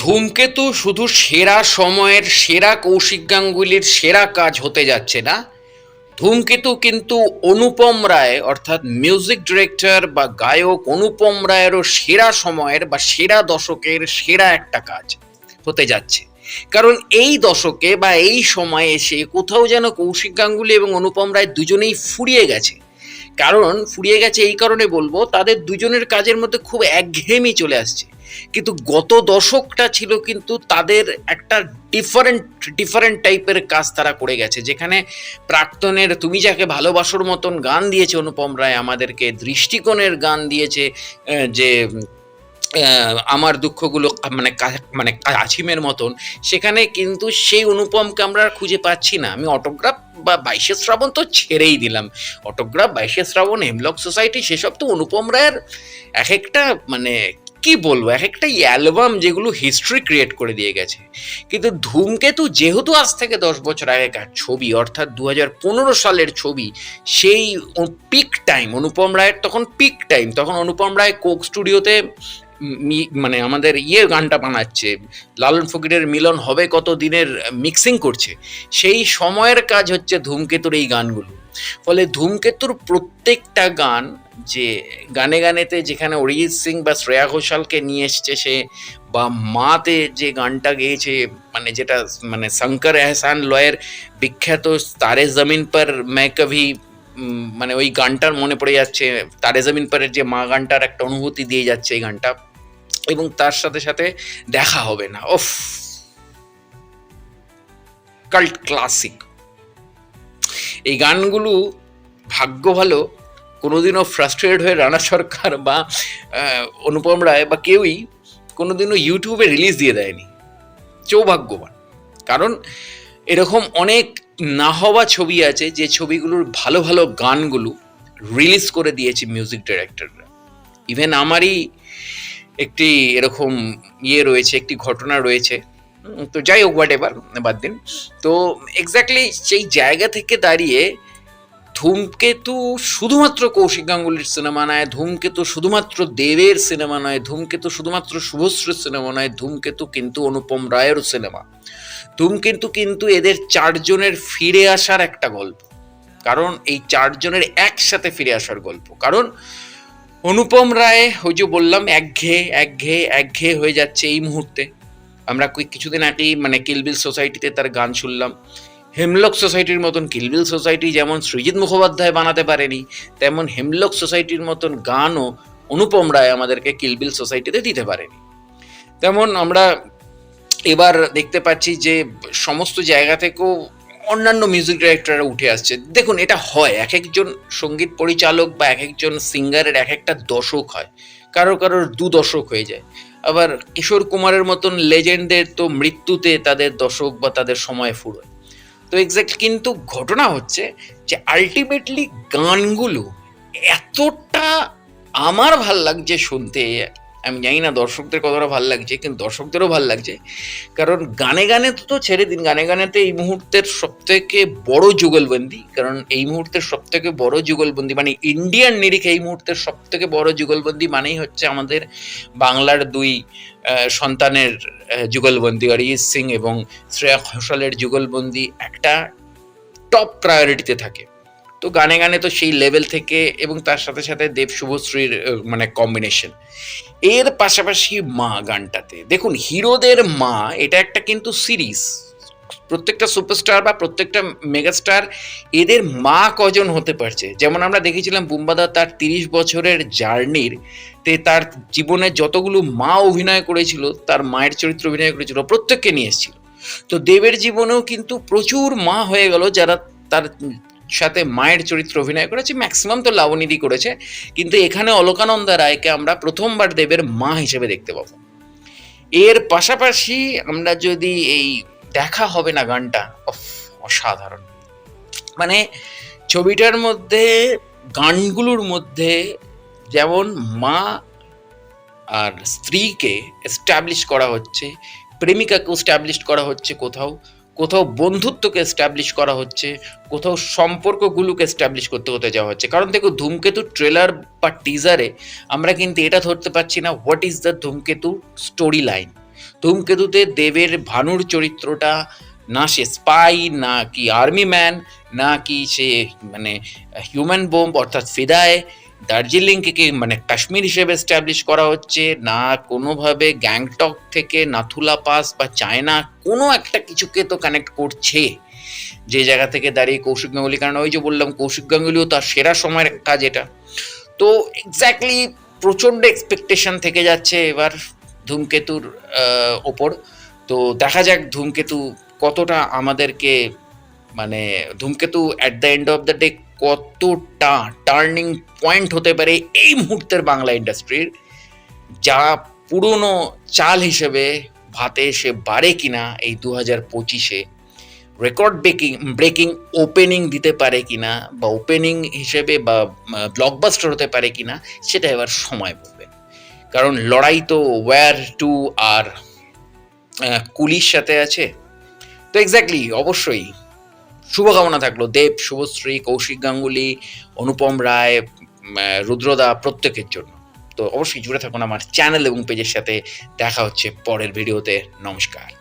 ধূমকেতু শুধু সেরা সময়ের সেরা কৌশিক গাঙ্গুলির সেরা কাজ হতে যাচ্ছে না। ধূমকেতু কিন্তু অনুপম রায়, অর্থাৎ মিউজিক ডিরেক্টর বা গায়ক অনুপম রায়েরও সেরা সময়ের বা সেরা দশকের সেরা একটা কাজ হতে যাচ্ছে। কারণ এই দশকে বা এই সময়ে এসে কোথাও যেন কৌশিক গাঙ্গুলি এবং অনুপম রায় দুজনেই ফুরিয়ে গেছে। কারণ ফুরিয়ে গেছে এই কারণে বলব, তাদের দুজনের কাজের মধ্যে খুব একঘেয়েমি চলে আসছে। কিন্তু গত দশকটা ছিল কিন্তু তাদের একটা ডিফারেন্ট ডিফারেন্ট টাইপের কাজ তারা করে গেছে। যেখানে প্রাক্তনের তুমি যাকে ভালোবাসার মতন গান দিয়েছে অনুপম রায়, আমাদেরকে দৃষ্টিকোণের গান দিয়েছে যে আমার দুঃখগুলো মানে মানে কাছিমের মতন, সেখানে কিন্তু সেই অনুপমকে আমরা খুঁজে পাচ্ছি না। আমি অটোগ্রাফ বা বাইশে শ্রাবণ তো ছেড়েই দিলাম। অটোগ্রাফ বাইশে শ্রাবণ হেমলক সোসাইটি সেসব তো অনুপম রায়ের এক একটা মানে কি বলব? এক একটা অ্যালবাম যেগুলো হিস্ট্রি ক্রিয়েট করে দিয়ে গেছে। কিন্তু ধূমকেতু যেহেতু আজ থেকে দশ বছর আগেকার ছবি, অর্থাৎ দু সালের ছবি, সেই পিক টাইম অনুপম রায়ের তখন পিক টাইম তখন অনুপম রায় কোক স্টুডিওতে মানে আমাদের ইয়ে গানটা বানাচ্ছে, লালন ফকিরের মিলন হবে কত দিনের মিক্সিং করছে, সেই সময়ের কাজ হচ্ছে ধূমকেতুর এই গানগুলো। ফলে ধূমকেতুর প্রত্যেকটা গান যে গানে গানেতে যেখানে অরিজিৎ সিং বা শ্রেয়া ঘোষালকে নিয়ে এসছে সে বা মাতে যে গানটা গেয়েছে মানে যেটা মানে শঙ্কর এহসান লয়ের বিখ্যাত তারে জমিন পর মে কভি মানে ওই গানটার মনে পড়ে যাচ্ছে, তারে জমিন পরের যে মা গানটার একটা অনুভূতি দিয়ে যাচ্ছে এই গানটা। এবং তার সাথে সাথে দেখা হবে না ওফ কাল্ট ক্লাসিক। এই গানগুলো ভাগ্য ভালো, কোনোদিনও ফ্রাস্ট্রেটেড হয়ে রানা সরকার বা অনুপম রায় বা কেউই কোনোদিনও ইউটিউবে রিলিজ দিয়ে দেয়নি। সৌভাগ্যবান কারণ এরকম অনেক না হওয়া ছবি আছে যে ছবিগুলোর ভালো ভালো গানগুলো রিলিজ করে দিয়েছে মিউজিক ডিরেক্টররা ইভেন আমারই একটি এরকম ইয়ে রয়েছে, একটি ঘটনা রয়েছে। তো যাই হোক হোয়াট এভার বাদ দিন। তো এক্স্যাক্টলি সেই জায়গা থেকে দাঁড়িয়ে ধূমকেতু শুধুমাত্র কৌশিক গাঙ্গুলির সিনেমা নয়, ধূমকেতু শুধুমাত্র দেবের সিনেমা নয়, ধূমকেতু শুধুমাত্র শুভশ্রীর সিনেমা নয়, ধূমকেতু কিন্তু অনুপম রায়েরও সিনেমা ধূমকেতু কিন্তু এদের চারজনের ফিরে আসার একটা গল্প। কারণ এই চারজনের একসাথে ফিরে আসার গল্প। কারণ অনুপম রায়, ওই যে বললাম, একঘেয়ে একঘেয়ে একঘেয়ে হয়ে যাচ্ছে এই মুহূর্তে। আমরা কিছুদিন আগেই মানে কিলবিল সোসাইটিতে তার গান শুনলাম। হেমলক সোসাইটির মতন কিলবিল সোসাইটি যেমন সৃজিৎ মুখোপাধ্যায় বানাতে পারেনি, তেমন হেমলক সোসাইটির মতন গানও অনুপম রায় আমাদেরকে কিলবিল সোসাইটিতে দিতে পারেনি। তেমন আমরা এবার দেখতে পাচ্ছি যে সমস্ত জায়গা থেকেও অন্যান্য মিউজিক ডিরেক্টররা উঠে আসছে। দেখুন, এটা হয়। এক একজন সংগীত পরিচালক বা এক একজন সিঙ্গারের এক একটা দশক হয়। কারও কারোর দু দশক হয়ে যায়। আবার কিশোর কুমারের মতন লেজেন্ডের তো মৃত্যুতে তাদের দশক বা তাদের সময় ফুরোয়। তো এক্স্যাক্ট কিন্তু ঘটনা হচ্ছে যে আলটিমেটলি গানগুলো এতটা আমার ভালো লাগছে শুনতে আমি জানি না দর্শকদের কতটা ভালো লাগছে, কিন্তু দর্শকদেরও ভালো লাগছে। কারণ গানে গানে তো ছেড়ে দিন, গানে গানেতে এই মুহূর্তের সব থেকে বড় যুগলবন্দি, কারণ এই মুহূর্তের সব থেকে বড় যুগলবন্দি মানে ইন্ডিয়ান নিরিখে এই মুহূর্তের সব থেকে বড় যুগলবন্দি মানেই হচ্ছে আমাদের বাংলার দুই সন্তানের যুগলবন্দি, অরিজিৎ সিং এবং শ্রেয়া ঘোষালের যুগলবন্দি একটা টপ প্রায়োরিটিতে থাকে। তো গানে গানে তো সেই লেভেল থেকে এবং তার সাথে সাথে দেব শুভশ্রীর মানে কম্বিনেশন এর পাশাপাশি মা গানটাতে। দেখুন, হিরোদের মা, এটা একটা কিন্তু সিরিজ প্রত্যেকটা সুপারস্টার বা প্রত্যেকটা মেগাস্টার এদের মা কজন হতে পারছে? যেমন আমরা দেখেছিলাম বুম্বাদা তার তিরিশ বছরের জার্নির, তে তার জীবনে যতগুলো মা অভিনয় করেছিল, তার মায়ের চরিত্র অভিনয় করেছিল, প্রত্যেককে নিয়ে এসেছিল। তো দেবের জীবনেও কিন্তু প্রচুর মা হয়ে গেল, যারা তার সাথে মায়ের চরিত্র অভিনয় করেছে ম্যাক্সিমাম তো লাবণীদি করেছে। কিন্তু এখানে অলকানন্দা রায়কে আমরা প্রথমবার দেবের মা হিসেবে দেখতে পাবো। এর পাশাপাশি আমরা যদি এই দেখা হবে না গানটা অসাধারণ। মানে ছবিটার মধ্যে, গানগুলোর মধ্যে যেমন মা আর স্ত্রীকে এস্টাবলিশ করা হচ্ছে প্রেমিকাকে এস্টাবলিশ করা হচ্ছে কোথাও কোথাও বন্ধুত্বকে এস্টাবলিশ করা হচ্ছে, কোথাও সম্পর্কগুলোকে এস্টাবলিশ করতে করতে যাওয়া হচ্ছে। কারণ দেখো, ধূমকেতু ট্রেলার বা টিজারে আমরা কিন্তু এটা ধরতে পারছি না what is the Dhumketu story line ধূমকেতুতে দেবের ভানুর চরিত্রটা, না সে স্পাই না কি আর্মি ম্যান না কি সে মানে হিউম্যান বোম্ব অর্থাৎ ফিদায় দার্জিলিংকে কি মানে কাশ্মীর হিসেবে এস্টাবলিশ করা হচ্ছে? না কোনোভাবে গ্যাংটক থেকে নাথুলা পাস বা চায়না কোনো একটা কিছুকে তো কানেক্ট করছে? যে জায়গা থেকে দাঁড়িয়ে কৌশিক গাঙ্গুলি, কারণ ওই যে বললাম, কৌশিক গাঙ্গুলিও তার সেরা সময়ের কাজ এটা। তো এক্স্যাক্টলি প্রচণ্ড এক্সপেকটেশন থেকে যাচ্ছে এবার ধূমকেতুর ওপর। তো দেখা যাক ধূমকেতু কতটা আমাদেরকে মানে Dhumketu at the end of the day কতটা টার্নিং পয়েন্ট হতে পারে এই মুহূর্তের বাংলা ইন্ডাস্ট্রির যা পুরনো চাল হিসেবে ভাতে এসে বাড়ে কিনা এই দু হাজার পঁচিশে রেকর্ড ব্রেকিং ব্রেকিং ওপেনিং দিতে পারে কিনা বা ওপেনিং হিসেবে বা ব্লকবাস্টার হতে পারে কিনা, সেটা এবার সময় বলবে। কারণ লড়াই তো ওয়্যার টু আর কুলির সাথে আছে। তো এক্স্যাক্টলি অবশ্যই শুভকামনা থাকল। দেব, শুভশ্রী, কৌশিক গাঙ্গুলি, অনুপম রায় রুদ্রদা প্রত্যেকের জন্য। তো অবশ্যই জুড়ে থাকুন আমার চ্যানেল এবং পেজের সাথে দেখা হচ্ছে পরের ভিডিওতে। নমস্কার।